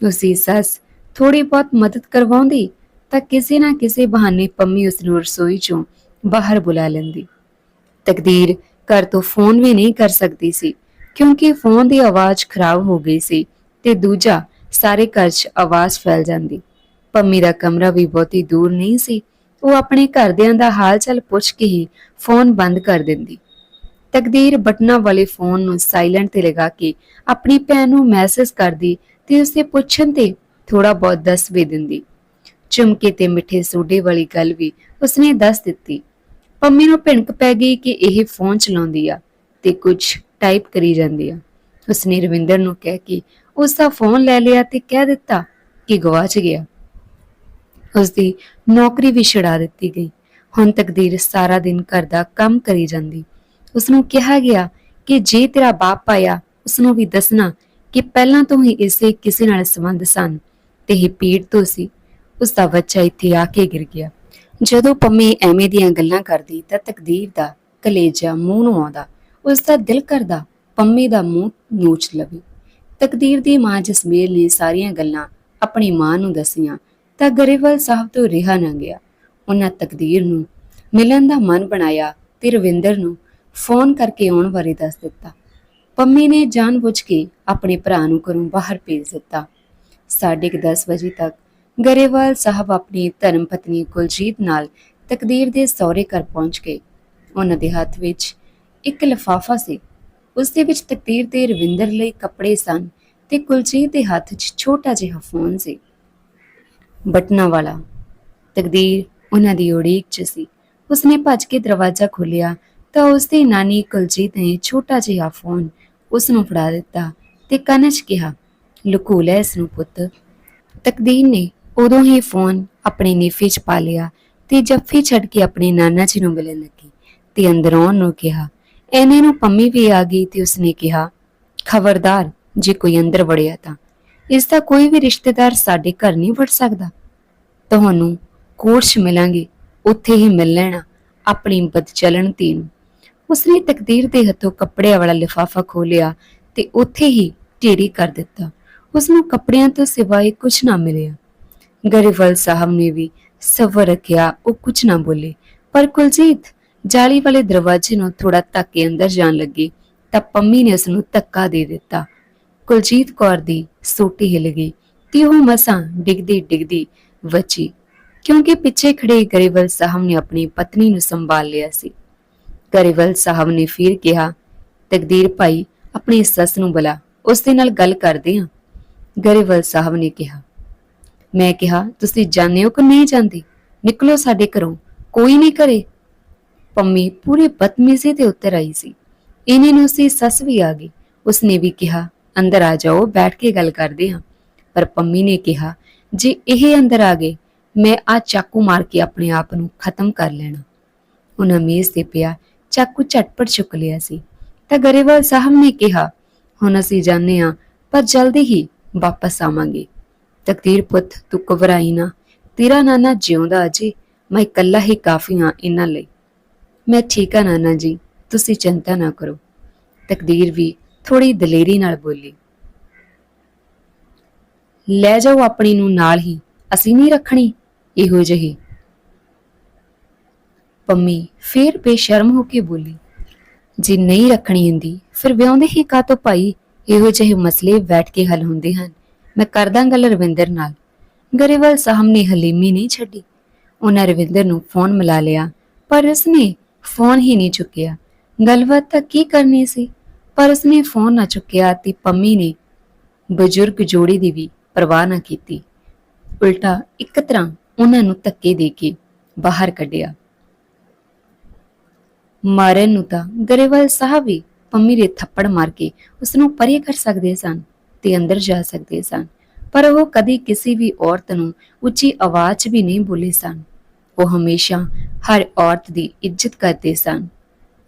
ਉਸਦੀ ਸੱਸ ਥੋੜੀ ਬਹੁਤ ਮਦਦ ਕਰਵਾਉਂਦੀ ਤਾਂ ਕਿਸੇ ਨਾ ਕਿਸੇ ਬਹਾਨੇ ਪੰਮੀ ਉਸ ਨੂੰ ਰਸੋਈ ਚੋਂ ਬਾਹਰ ਬੁਲਾ ਲੈਂਦੀ। ਤਕਦੀਰ ਘਰ ਤੋਂ ਫੋਨ ਵੀ ਨਹੀਂ ਕਰ ਸਕਦੀ ਸੀ, ਕਿਉਂਕਿ ਫੋਨ ਦੀ ਆਵਾਜ਼ ਖਰਾਬ ਹੋ ਗਈ ਸੀ ਤੇ ਦੂਜਾ ਸਾਰੇ ਘਰ 'ਚ ਆਵਾਜ਼ ਫੈਲ ਜਾਂਦੀ। ਪੰਮੀ ਦਾ ਕਮਰਾ ਵੀ ਬਹੁਤੀ ਦੂਰ ਨਹੀਂ ਸੀ, ਉਹ ਆਪਣੇ ਘਰਦਿਆਂ ਦਾ ਹਾਲ ਚਾਲ ਪੁੱਛ ਕੇ ਹੀ ਫੋਨ ਬੰਦ ਕਰ ਦਿੰਦੀ। ਤਕਦੀਰ ਬਟਨਾਂ ਵਾਲੇ ਫੋਨ ਨੂੰ ਸਾਇਲੈਂਟ ਤੇ ਲਗਾ ਕੇ ਆਪਣੀ ਭੈਣ ਨੂੰ ਮੈਸੇਜ ਕਰਦੀ ਤੇ ਉਸੇ ਪੁੱਛਣ ਤੇ ਥੋੜਾ ਬਹੁਤ ਦੱਸ ਵੀ ਦਿੰਦੀ। ਚੁਮਕੇ ਤੇ ਮਿੱਠੇ ਸੋਡੇ ਵਾਲੀ ਗੱਲ ਵੀ ਉਸਨੇ ਦੱਸ ਦਿੱਤੀ। ਪੰਮੀ ਨੂੰ ਭਿਣਕ ਪੈ ਗਈ ਕਿ ਇਹ ਫੋਨ ਚਲਾਉਂਦੀ ਆ ਤੇ ਕੁਝ ਟਾਈਪ ਕਰੀ ਜਾਂਦੀ ਆ। ਉਸਨੇ ਰਵਿੰਦਰ ਨੂੰ ਕਹਿ ਕੇ ਉਸ ਦਾ ਫੋਨ ਲੈ ਲਿਆ ਤੇ ਕਹਿ ਦਿੱਤਾ ਕਿ ਗਵਾਚ ਗਿਆ। ਉਸਦੀ ਨੌਕਰੀ ਵੀ ਛੁਡਾ ਦਿੱਤੀ ਗਈ। ਹੁਣ ਤਕਦੀਰ ਸਾਰਾ ਦਿਨ ਘਰ ਦਾ ਕੰਮ ਕਰੀ ਜਾਂਦੀ। ਉਸ ਨੂੰ ਕਿਹਾ ਗਿਆ ਕਿ ਜੇ ਤੇਰਾ ਬਾਪ ਆਇਆ ਉਸ ਨੂੰ ਵੀ ਦੱਸਣਾ ਕਿ ਪਹਿਲਾਂ ਤੋਂ ਹੀ ਇਸੇ ਕਿਸੇ ਨਾਲ ਸੰਬੰਧ ਸਨ ਤੇ ਇਹ ਪੀੜ ਤੋਂ ਸੀ। ਉਸ ਦਾ ਬੱਚਾ ਇੱਥੇ ਆ ਕੇ ਗਿਰ ਗਿਆ। ਜਦੋਂ ਪੰਮੀ ਐਵੇਂ ਦੀਆਂ ਗੱਲਾਂ ਕਰਦੀ ਤਾਂ ਤਕਦੀਰ ਦਾ ਕਲੇਜਾ ਮੂੰਹ ਨੂੰ ਆਉਂਦਾ। ਉਸ ਦਾ ਦਿਲ ਕਰਦਾ ਪੰਮੀ ਦਾ ਮੂੰਹ ਨੋਚ ਲਵੇ। ਤਕਦੀਰ ਦੀ ਮਾਂ ਜਸਮੀਰ ਨੇ ਸਾਰੀਆਂ ਗੱਲਾਂ ਆਪਣੀ ਮਾਂ ਨੂੰ ਦੱਸੀਆਂ ਤਾਂ ਗਰੇਵਾਲ ਸਾਹਿਬ ਤੋਂ ਰਿਹਾ ਨਾ ਗਿਆ। ਉਹਨਾਂ ਤਕਦੀਰ ਨੂੰ ਮਿਲਣ ਦਾ ਮਨ ਬਣਾਇਆ ਤੇ ਰਵਿੰਦਰ ਨੂੰ ਫੋਨ ਕਰਕੇ ਆਉਣ ਬਾਰੇ ਦੱਸ ਦਿੱਤਾ। ਪੰਮੀ ਨੇ ਜਾਣਬੁੱਝ ਕੇ ਆਪਣੇ ਭਰਾ ਨੂੰ ਘਰੋਂ ਬਾਹਰ ਭੇਜ ਦਿੱਤਾ। ਸਾਢੇ ਕੁ ਦਸ ਵਜੇ ਤੱਕ ਗਰੇਵਾਲ ਸਾਹਿਬ ਆਪਣੀ ਧਰਮ ਪਤਨੀ ਕੁਲਜੀਤ ਨਾਲ ਤਕਦੀਰ ਦੇ ਸਹੁਰੇ ਘਰ ਪਹੁੰਚ ਗਏ। ਉਹਨਾਂ ਦੇ ਹੱਥ ਵਿੱਚ ਇੱਕ ਲਿਫਾਫਾ ਸੀ। ਉਸ ਦੇ ਵਿੱਚ ਤਕਦੀਰ ਤੇ ਰਵਿੰਦਰ ਲਈ ਕੱਪੜੇ ਸਨ ਤੇ ਕੁਲਜੀਤ ਦੇ ਹੱਥ 'ਚ ਛੋਟਾ ਜਿਹਾ ਫੋਨ ਸੀ। ਬਟਨਾ ਵਾਲਾ। ਤਕਦੀਰ ਉਹਨਾਂ ਦੀ ਉਡੀਕ 'ਚ ਸੀ। ਉਸਨੇ ਭੱਜ ਕੇ ਦਰਵਾਜ਼ਾ ਖੋਲ੍ਹਿਆ ਤਾਂ ਉਸਦੀ ਨਾਨੀ ਕੁਲਜੀਤ ਨੇ ਛੋਟਾ ਜਿਹਾ ਫੋਨ ਉਸ ਨੂੰ ਫੜਾ ਦਿੱਤਾ ਤੇ ਕੰਨ 'ਚ ਕਿਹਾ, ਲੁਕੋ ਲੈ ਇਸ ਨੂੰ ਪੁੱਤ। ਤਕਦੀਰ ਨੇ ਉਦੋਂ ਹੀ ਫੋਨ ਆਪਣੇ ਨੀਫੇ 'ਚ ਪਾ ਲਿਆ ਤੇ ਜੱਫੀ ਛੱਡ ਕੇ ਆਪਣੇ ਨਾਨਾ ਜੀ ਨੂੰ ਮਿਲਣ ਲੱਗੀ ਤੇ ਅੰਦਰ ਆਉਣ ਨੂੰ ਕਿਹਾ ਐਨੇ ਨੂੰ ਪੰਮੀ ਵੀ ਆ ਗਈ ਤੇ ਉਸਨੇ ਕਿਹਾ, ਖਬਰਦਾਰ, ਜੇ ਕੋਈ ਅੰਦਰ ਵੜਿਆ ਤਾਂ, ਇਸ ਦਾ ਕੋਈ ਵੀ ਰਿਸ਼ਤੇਦਾਰ ਸਾਡੇ ਘਰ ਨਹੀਂ ਵੜ ਸਕਦਾ। ਤੁਹਾਨੂੰ ਕੋਰਟ 'ਚ ਮਿਲਾਂਗੇ, ਉੱਥੇ ਹੀ ਮਿਲ ਲੈਣਾ ਆਪਣੀ ਬਦਚਲਣ ਧੀ ਨੂੰ। ਉਸਨੇ ਤਕਦੀਰ ਦੇ ਹੱਥੋਂ ਕੱਪੜਿਆਂ ਵਾਲਾ ਲਿਫਾਫਾ ਖੋਲਿਆ ਤੇ ਉੱਥੇ ਹੀ ਢੇਰੀ ਕਰ ਦਿੱਤਾ। ਉਸਨੂੰ ਕੱਪੜਿਆਂ ਤੋਂ ਸਿਵਾਏ ਕੁਝ ਨਾ ਮਿਲਿਆ। ਗਰੇਵਾਲ ਸਾਹਿਬ ਨੇ ਵੀ ਸਬਰ ਰੱਖਿਆ, ਉਹ ਕੁਝ ਨਾ ਬੋਲੇ। ਪਰ ਕੁਲਜੀਤ ਜਾਲੀ ਵਾਲੇ ਦਰਵਾਜ਼ੇ ਨੂੰ ਥੋੜਾ ਧੱਕ ਕੇ ਅੰਦਰ ਜਾਣ ਲੱਗੀ, ਤਾਂ ਪੰਮੀ ਨੇ ਉਸ ਨੂੰ ਧੱਕਾ ਦੇ ਦਿੱਤਾ। ਕੁਲਜੀਤ ਕੌਰ ਦੀ ਸੋਟੀ ਹਿਲ ਗਈ, ਤੇ ਉਹ ਮਸਾਂ ਡਿੱਗਦੀ ਡਿੱਗਦੀ ਬਚੀ ਕਿਉਂਕਿ ਪਿੱਛੇ ਖੜੇ ਗਰੀਵਾਲ ਸਾਹਿਬ ਨੇ ਆਪਣੀ ਪਤਨੀ ਨੂੰ ਸੰਭਾਲ ਲਿਆ ਸੀ। ਗਰੀਵਾਲ ਸਾਹਿਬ ਨੇ ਫਿਰ ਕਿਹਾ, ਤਕਦੀਰ ਭਾਈ, ਆਪਣੀ ਸੱਸ ਨੂੰ ਬੁਲਾ ਉਸ ਦੇ ਨਾਲ ਗੱਲ ਕਰਦੇ ਹਾਂ ਗਰੇਵਾਲ ਸਾਹਿਬ ਨੇ ਕਿਹਾ ਮੈਂ ਕਿਹਾ, ਤੁਸੀਂ ਜਾਣਦੇ ਹੋ ਕਿ ਨਹੀਂ ਜਾਂਦੇ? ਨਿਕਲੋ ਸਾਡੇ ਘਰੋਂ। ਕੋਈ ਨਹੀਂ ਕਰੇ ਪੰਮੀ ਪੂਰੇ ਬਦਮੀਜ਼ੀ ਤੇ ਉੱਤਰ ਆਈ ਸੀ। ਇਹਨੇ ਨੂੰ ਉਸਦੀ ਸੱਸ ਵੀ ਆ ਗਈ। ਉਸਨੇ ਵੀ ਕਿਹਾ, ਅੰਦਰ ਆ ਜਾਓ, ਬੈਠ ਕੇ ਗੱਲ ਕਰਦੇ ਹਾਂ। ਪਰ ਪੰਮੀ ਨੇ ਕਿਹਾ, ਜੇ ਇਹ ਅੰਦਰ ਆ ਗਏ, ਮੈਂ ਆ ਚਾਕੂ ਮਾਰ ਕੇ ਆਪਣੇ ਆਪ ਨੂੰ ਖਤਮ ਕਰ ਲੈਣਾ। ਉਹਨਾਂ ਮੇਜ਼ ਤੇ ਪਿਆ, ਚਾਕੂ ਝਟਪਟ ਚੁੱਕ ਲਿਆ ਸੀ। ਤਾਂ ਗਰੇਵਾਲ ਸਾਹਿਬ ਨੇ ਕਿਹਾ, ਹੁਣ ਅਸੀਂ ਜਾਣੇ ਹਾਂ, ਪਰ ਜਲਦੀ ਹੀ ਵਾਪਸ ਆਵਾਂਗੇ। ਤਕਦੀਰ ਪੁੱਤ, ਤੂੰ ਘਬਰਾਈ ਨਾ। ਤੇਰਾ ਨਾਨਾ ਜਿਉਂਦਾ ਅਜੇ ਮੈਂ ਇਕੱਲਾ ਹੀ ਕਾਫੀ ਹਾਂ ਇਹਨਾਂ ਲਈ। ਮੈਂ ਠੀਕ ਹਾਂ ਨਾਨਾ ਜੀ, ਤੁਸੀਂ ਚਿੰਤਾ ਨਾ ਕਰੋ। ਤਕਦੀਰ ਵੀ ਥੋੜੀ ਦਲੇਰੀ ਨਾਲ ਬੋਲੀ। ਲੈ ਜਾਓ ਆਪਣੀ ਨੂੰ ਨਾਲ ਹੀ, ਅਸੀਂ ਨਹੀਂ ਰੱਖਣੀ, ਇਹੋ ਜਿਹੀ। ਪੰਮੀ ਫੇਰ ਬੇਸ਼ਰਮ ਹੋ ਕੇ ਬੋਲੀ, ਜੇ ਨਹੀਂ ਰੱਖਣੀ ਹੁੰਦੀ, ਫਿਰ ਵਿਆਹੁੰਦੇ ਹੀ ਕਾਤੋਂ ਭਾਈ? ਇਹੋ ਜਿਹੇ ਮਸਲੇ ਬੈਠ ਕੇ ਹੱਲ ਹੁੰਦੇ ਹਨ। ਮੈਂ ਕਰਦਾ ਗੱਲ ਰਵਿੰਦਰ ਨਾਲ। ਗਰੇਵਾਲ ਸਾਹਿਬ ਨੇ ਹਲੀਮੀ ਨਹੀਂ ਛੱਡੀ। ਉਹਨਾਂ ਰਵਿੰਦਰ ਨੂੰ ਫੋਨ ਮਿਲਾ ਲਿਆ, ਪਰ ਉਸਨੇ ਫੋਨ ਹੀ ਨਹੀਂ ਚੁੱਕਿਆ। ਗੱਲਬਾਤ ਤਾਂ ਕੀ ਕਰਨੀ ਸੀ? ਪਰ ਉਸਨੇ ਫੋਨ ਨਾ ਚੁੱਕਿਆ ਤੇ ਪੰਮੀ ਨੇ ਬਜ਼ੁਰਗ ਜੋੜੀ ਦੀ ਵੀ ਪਰਵਾਹ ਨਾ ਕੀਤੀ। ਉਲਟਾ ਇੱਕ ਤਰ੍ਹਾਂ ਉਹਨਾਂ ਨੂੰ ਧੱਕੇ ਦੇ ਕੇ ਬਾਹਰ ਕੱਢਿਆ। ਮਾਰਨ ਨੂੰ ਤਾਂ ਗਰੇਵਾਲ ਸਾਹਿਬ ਵੀ ਪੰਮੀ ਦੇ ਥੱਪੜ ਮਾਰ ਕੇ ਉਸ ਨੂੰ ਪਰੇ ਕਰ ਸਕਦੇ ਸਨ। ਤੇ ਅੰਦਰ ਜਾ ਸਕਦੇ ਸਨ। ਪਰ ਉਹ ਕਦੀ ਕਿਸੇ ਵੀ ਔਰਤ ਨੂੰ ਉੱਚੀ ਆਵਾਜ਼ 'ਚ ਵੀ ਨਹੀਂ ਬੋਲੇ ਸਨ। ਉਹ ਹਮੇਸ਼ਾ ਹਰ ਔਰਤ ਦੀ ਇੱਜ਼ਤ ਕਰਦੇ ਸਨ।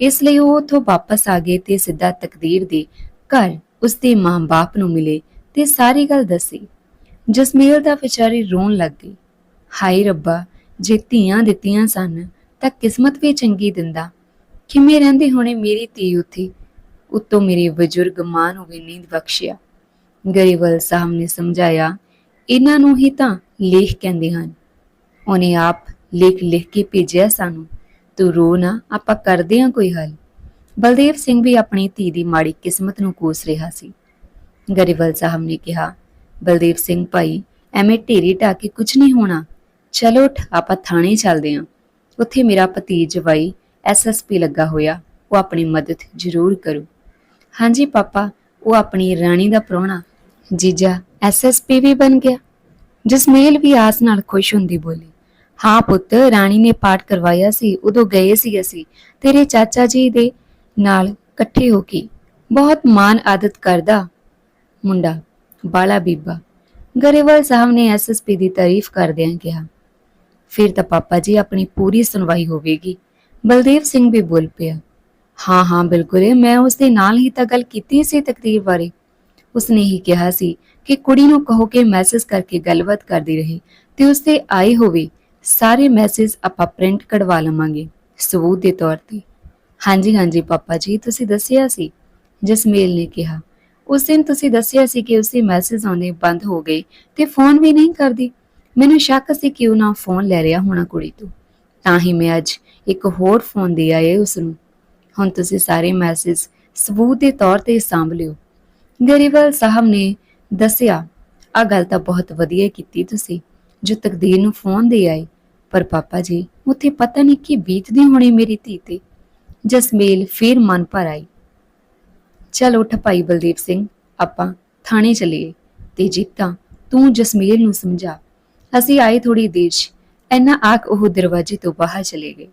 ਇਸ ਲਈ ਉਹ ਉੱਥੋਂ ਵਾਪਸ ਆ ਗਏ ਤੇ ਸਿੱਧਾ ਤਕਦੀਰ ਦੇ ਘਰ ਉਸਦੇ ਮਾਂ-ਬਾਪ ਨੂੰ ਮਿਲੇ ਤੇ ਸਾਰੀ ਗੱਲ ਦੱਸੀ। ਜਸਮੀਲ ਦਾ ਵਿਚਾਰੀ ਰੋਣ ਲੱਗ ਗਈ। ਹਾਏ ਰੱਬਾ, ਜੇ ਧੀਆਂ ਦਿੱਤੀਆਂ ਸਨ ਤਾਂ ਕਿਸਮਤ ਵੀ ਚੰਗੀ ਦਿੰਦਾ। ਕਿਵੇਂ ਰਹਿੰਦੇ ਹੋਣੇ ਮੇਰੀ ਧੀ ਉੱਥੇ, ਉੱਤੋਂ ਮੇਰੇ ਬਜ਼ੁਰਗ ਮਾਂ ਨੂੰ ਵੀ ਨੀਂਦ ਬਖਸ਼ਿਆ। ਗਰੀਬਲ ਸਾਹਿਬ ਨੇ ਸਮਝਾਇਆ, ਇਹਨਾਂ ਨੂੰ ਹੀ ਤਾਂ ਲੇਖ ਕਹਿੰਦੇ ਹਨ। ਉਹਨੇ ਆਪ ਲੇਖ ਲਿਖ ਕੇ ਭੇਜਿਆ ਸਾਨੂੰ। ਤੂੰ ਰੋ ਨਾ, ਆਪਾਂ ਕਰਦੇ ਹਾਂ ਕੋਈ ਹੱਲ। ਬਲਦੇਵ ਸਿੰਘ ਵੀ ਆਪਣੀ ਧੀ ਦੀ ਮਾੜੀ ਕਿਸਮਤ ਨੂੰ ਕੋਸ ਰਿਹਾ ਸੀ। ਗਰੀਬਲ ਸਾਹਿਬ ਨੇ ਕਿਹਾ, ਬਲਦੇਵ ਸਿੰਘ ਭਾਈ, ਐਵੇਂ ਢੇਰੀ ਢਾ ਕੇ ਕੁਝ ਨਹੀਂ ਹੋਣਾ। ਚਲੋ ਉੱਠ, ਆਪਾਂ ਥਾਣੇ ਚੱਲਦੇ ਹਾਂ। ਉੱਥੇ ਮੇਰਾ ਭਤੀਜ ਜਵਾਈ ਐਸਐਸਪੀ ਲੱਗਾ ਹੋਇਆ, ਉਹ ਆਪਣੀ ਮਦਦ ਜ਼ਰੂਰ ਕਰੂ। ਹਾਂਜੀ ਪਾਪਾ, ਉਹ ਆਪਣੀ ਰਾਣੀ ਦਾ ਪ੍ਰਾਹੁਣਾ ਜੀਜਾ ਐਸਐਸਪੀ ਵੀ ਬਣ ਗਿਆ। ਜਸਮੇਲ ਵੀ ਆਸ ਨਾਲ ਖੁਸ਼ ਹੁੰਦੀ ਬੋਲੀ, ਹਾਂ ਪੁੱਤ, ਰਾਣੀ ਨੇ ਪਾਠ ਕਰਵਾਇਆ ਸੀ, ਉਦੋਂ ਗਏ ਸੀ ਅਸੀਂ, ਤੇਰੇ ਚਾਚਾ ਜੀ ਦੇ ਨਾਲ ਇਕੱਠੇ ਹੋ ਕੇ, ਬਹੁਤ ਮਾਨ ਆਦਤ ਕਰਦਾ। ਮੁੰਡਾ, ਬਾਲਾ ਬੀਬਾ, ਗਰੇਵਾਲ ਸਾਹਿਬ ਨੇ ਐਸਐਸਪੀ ਦੀ ਤਾਰੀਫ ਕਰਦਿਆਂ ਕਿਹਾ, ਫਿਰ ਤਾਂ ਪਾਪਾ ਜੀ ਆਪਣੀ ਪੂਰੀ ਸੁਣਵਾਈ ਹੋਵੇਗੀ। ਬਲਦੇਵ ਸਿੰਘ ਵੀ ਬੋਲ ਪਿਆ, ਹਾਂ ਹਾਂ, ਬਿਲਕੁਲ, ਮੈਂ ਉਸ ਦੇ ਨਾਲ ਹੀ ਤਾਂ ਗੱਲ ਕੀਤੀ ਸੀ ਤਕਦੀਰ ਬਾਰੇ ਉਸਨੇ ਹੀ ਕਿਹਾ ਸੀ ਕਿ ਕੁੜੀ ਨੂੰ ਕਹੋ ਕਿ ਮੈਸੇਜ ਕਰਕੇ ਗੱਲਬਾਤ ਕਰਦੀ ਰਹੇ ਤੇ ਉਸ ਤੇ ਆਏ ਹੋਵੇ ਸਾਰੇ ਮੈਸੇਜ ਆਪਾਂ ਪ੍ਰਿੰਟ ਕਢਵਾ ਲਵਾਂਗੇ ਸਬੂਤ ਦੇ ਤੌਰ ਤੇ। ਹਾਂਜੀ ਹਾਂਜੀ ਪਾਪਾ ਜੀ, ਤੁਸੀਂ ਦੱਸਿਆ ਸੀ? ਜਸਮੇਲ ਨੇ ਕਿਹਾ। ਉਸ ਦਿਨ ਤੁਸੀਂ ਦੱਸਿਆ ਸੀ ਕਿ ਉਸੇ ਮੈਸੇਜ ਆਉਣੇ ਬੰਦ ਹੋ ਗਏ ਤੇ ਫੋਨ ਵੀ ਨਹੀਂ ਕਰਦੀ। ਮੈਨੂੰ ਸ਼ੱਕ ਸੀ ਕਿ ਉਹ ਨਾ ਫੋਨ ਲੈ ਰਿਹਾ ਹੋਣਾ ਕੁੜੀ ਤੋਂ। ਤਾਂ ਹੀ ਮੈਂ ਅੱਜ ਇੱਕ ਹੋਰ ਫੋਨ ਦੇ ਆਏ ਉਸ ਨੂੰ ਹੁਣ ਤੁਸੀਂ ਸਾਰੇ ਮੈਸੇਜ ਸਬੂਤ ਦੇ ਤੌਰ ਤੇ ਸਾਂਭ ਲਿਓ। ਗਰੀਵਾਲ ਸਾਹਿਬ ਨੇ ਦੱਸਿਆ ਆ ਗੱਲ ਤਾਂ ਬਹੁਤ ਵਧੀਆ ਕੀਤੀ ਤੁਸੀਂ। ਜੋ ਤਕਦੀਰ ਨੂੰ ਫੋਨ ਦੇ ਆਏ, ਪਰ ਪਾਪਾ ਜੀ, ਉੱਥੇ ਪਤਾ ਨਹੀਂ ਕੀ ਬੀਤਦੀ ਹੋਣੀ ਮੇਰੀ ਧੀ ਤੇ। ਜਸਮੇਲ ਫੇਰ ਮਨ ਭਰ ਆਈ। ਚਲ ਉੱਠ ਭਾਈ ਬਲਦੀਪ ਸਿੰਘ, ਆਪਾਂ ਥਾਣੇ ਚਲੀਏ ਤੇ ਜੀਤਾ, ਤੂੰ ਜਸਮੇਲ ਨੂੰ ਸਮਝਾ। ਅਸੀਂ ਆਏ ਥੋੜੀ ਦੇਰ 'ਚ ਐਨਾ ਆਖ ਉਹ ਦਰਵਾਜ਼ੇ ਤੋਂ ਬਾਹਰ ਚਲੇ ਗਏ।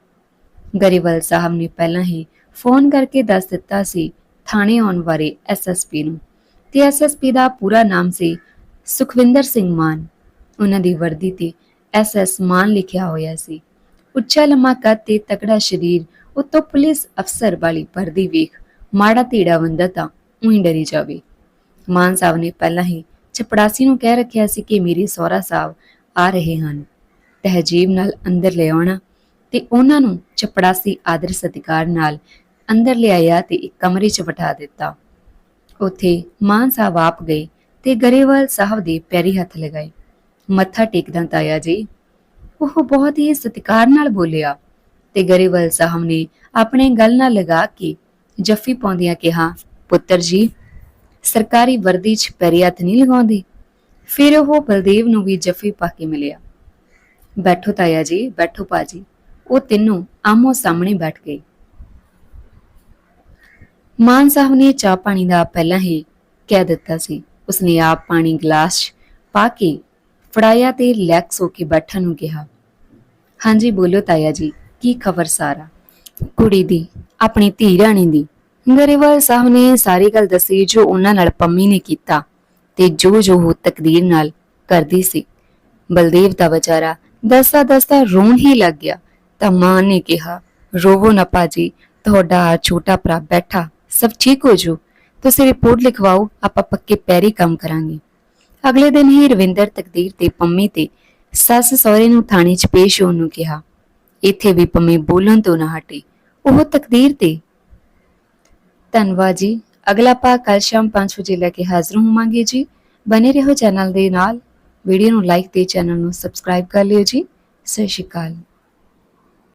ਗਰੀਵਾਲ ਸਾਹਿਬ ਨੇ ਪਹਿਲਾਂ ਹੀ ਫੋਨ ਕਰਕੇ ਦੱਸ ਦਿੱਤਾ ਸੀ, ਥਾਣੇ ਆਉਣ ਬਾਰੇ ਐਸਐਸਪੀ ਨੂੰ। ਤੇ ਐਸਐਸਪੀ ਦਾ ਪੂਰਾ ਨਾਮ ਸੀ ਸੁਖਵਿੰਦਰ ਸਿੰਘ ਮਾਨ। ਉਹਨਾਂ ਦੀ ਵਰਦੀ ਤੇ ਐਸਐਸ ਮਾਨ ਲਿਖਿਆ ਹੋਇਆ ਸੀ। ਉੱਚਾ ਲੰਮਾ ਕੱਦ ਤੇ ਤਕੜਾ ਸਰੀਰ, ਉੱਤੋਂ ਪੁਲਿਸ ਅਫਸਰ ਵਾਲੀ ਵਰਦੀ ਵੇਖ ਮਾੜਾ ਧੀੜਾ ਬੰਦਾ ਤਾਂ ਉਹੀ ਡਰੀ ਜਾਵੇ। ਮਾਨ ਸਾਹਿਬ ਨੇ ਪਹਿਲਾਂ ਹੀ ਚਪੜਾਸੀ ਨੂੰ ਕਹਿ ਰੱਖਿਆ ਸੀ ਕਿ ਮੇਰੀ ਸਹੁਰਾ ਸਾਹਿਬ ਆ ਰਹੇ ਹਨ। ਤਹਿਜੀਬ ਨਾਲ ਅੰਦਰ ਲਿਆਉਣਾ ਤੇ ਉਹਨਾਂ ਨੂੰ ਚਪੜਾਸੀ ਆਦਰ ਸਤਿਕਾਰ ਨਾਲ ਅੰਦਰ ਲਿਆਇਆ ਤੇ ਇੱਕ ਕਮਰੇ 'ਚ ਬਿਠਾ ਦਿੱਤਾ। ਉੱਥੇ ਮਾਨ ਸਾਹਿਬ ਆਪ ਗਏ ਤੇ ਗਰੇਵਾਲ ਸਾਹਿਬ ਦੇ ਪੈਰੀ ਹੱਥ ਲਗਾਏ। ਮੱਥਾ ਟੇਕਦਾ ਤਾਇਆ ਜੀ, ਉਹ ਬਹੁਤ ਹੀ ਸਤਿਕਾਰ ਨਾਲ ਬੋਲਿਆ ਤੇ ਗਰੇਵਾਲ ਸਾਹਿਬ ਨੇ ਆਪਣੇ ਗੱਲ ਨਾਲ ਲਗਾ ਕੇ ਜੱਫੀ ਪਾਉਂਦਿਆਂ ਕਿਹਾ, ਪੁੱਤਰ ਜੀ, ਸਰਕਾਰੀ ਵਰਦੀ 'ਚ ਪੈਰੀ ਹੱਥ ਨਹੀਂ ਲਗਾਉਂਦੇ। ਫਿਰ ਉਹ ਬਲਦੇਵ ਨੂੰ ਵੀ ਜੱਫੀ ਪਾ ਕੇ ਮਿਲਿਆ। ਬੈਠੋ ਤਾਇਆ ਜੀ, ਬੈਠੋ ਪਾਜੀ ਉਹ ਤਿੰਨੋਂ ਆਮੋ ਸਾਹਮਣੇ ਬੈਠ ਗਏ। ਮਾਨ ਸਾਹਿਬ ਨੇ ਚਾਹ ਪਾਣੀ ਦਾ ਪਹਿਲਾਂ ਹੀ ਕਹਿ ਦਿੱਤਾ ਸੀ। ਉਸਨੇ ਆਪ ਪਾਣੀ ਗਲਾਸ ਪਾ ਕੇ ਫੜਾਇਆ ਤੇ ਲੈਕਸ ਹੋ ਕੇ ਬੈਠਣ ਨੂੰ ਕਿਹਾ। ਹਾਂਜੀ, ਬੋਲੋ ਤਾਇਆ ਜੀ, ਕੀ ਖਬਰ ਸਾਰਾ? ਕੁੜੀ ਦੀ, ਆਪਣੀ ਧੀ ਰਾਣੀ ਦੀ। ਗਰੇਵਾਲ ਸਾਹਿਬ ਨੇ ਸਾਰੀ ਗੱਲ ਦੱਸੀ ਜੋ ਉਹਨਾਂ ਨਾਲ ਪੰਮੀ ਨੇ ਕੀਤਾ ਤੇ ਜੋ ਜੋ ਉਹ ਤਕਦੀਰ ਨਾਲ ਕਰਦੀ ਸੀ। ਬਲਦੇਵ ਦਾ ਵਿਚਾਰਾ ਦਸਤਾ ਦਸਦਾ ਰੋਣ ਹੀ ਲੱਗ ਗਿਆ ਤਾਂ ਮਾਂ ਨੇ ਕਿਹਾ, ਰੋਵੋ ਨਾ ਪਾਜੀ ਤੁਹਾਡਾ ਛੋਟਾ ਭਰਾ ਬੈਠਾ ਸਭ ਠੀਕ ਹੋ ਜੂ ਤੁਸੀਂ ਰਿਪੋਰਟ ਲਿਖਵਾਓ, ਆਪਾਂ ਪੱਕੇ ਪੈਰੀ ਕੰਮ ਕਰਾਂਗੇ। ਅਗਲੇ ਦਿਨ ਹੀ ਰਵਿੰਦਰ ਤਕਦੀਰ ਤੇ ਪੰਮੀ ਤੇ ਸੱਸ ਸਹੁਰੇ ਨੂੰ ਥਾਣੇ 'ਚ ਪੇਸ਼ ਹੋਣ ਨੂੰ ਕਿਹਾ। ਇੱਥੇ ਵੀ ਪੰਮੀ ਬੋਲਣ ਤੋਂ ਨਾ ਹਟੀ। ਉਹ ਤਕਦੀਰ ਤੇ, ਧੰਨਵਾਦ ਜੀ, ਅਗਲਾ ਪਾ ਕੱਲ ਸ਼ਾਮ 5 ਵਜੇ ਲੈ ਕੇ ਹਾਜ਼ਰ ਹੋਵਾਂਗੇ ਜੀ। ਬਨੇ ਰਹੋ ਚੈਨਲ ਦੇ ਨਾਲ। ਵੀਡੀਓ ਨੂੰ ਲਾਈਕ ਤੇ ਚੈਨਲ ਨੂੰ ਸਬਸਕ੍ਰਾਈਬ ਕਰ ਲਿਓ ਜੀ। ਸਤਿ ਸ਼੍ਰੀ ਅਕਾਲ।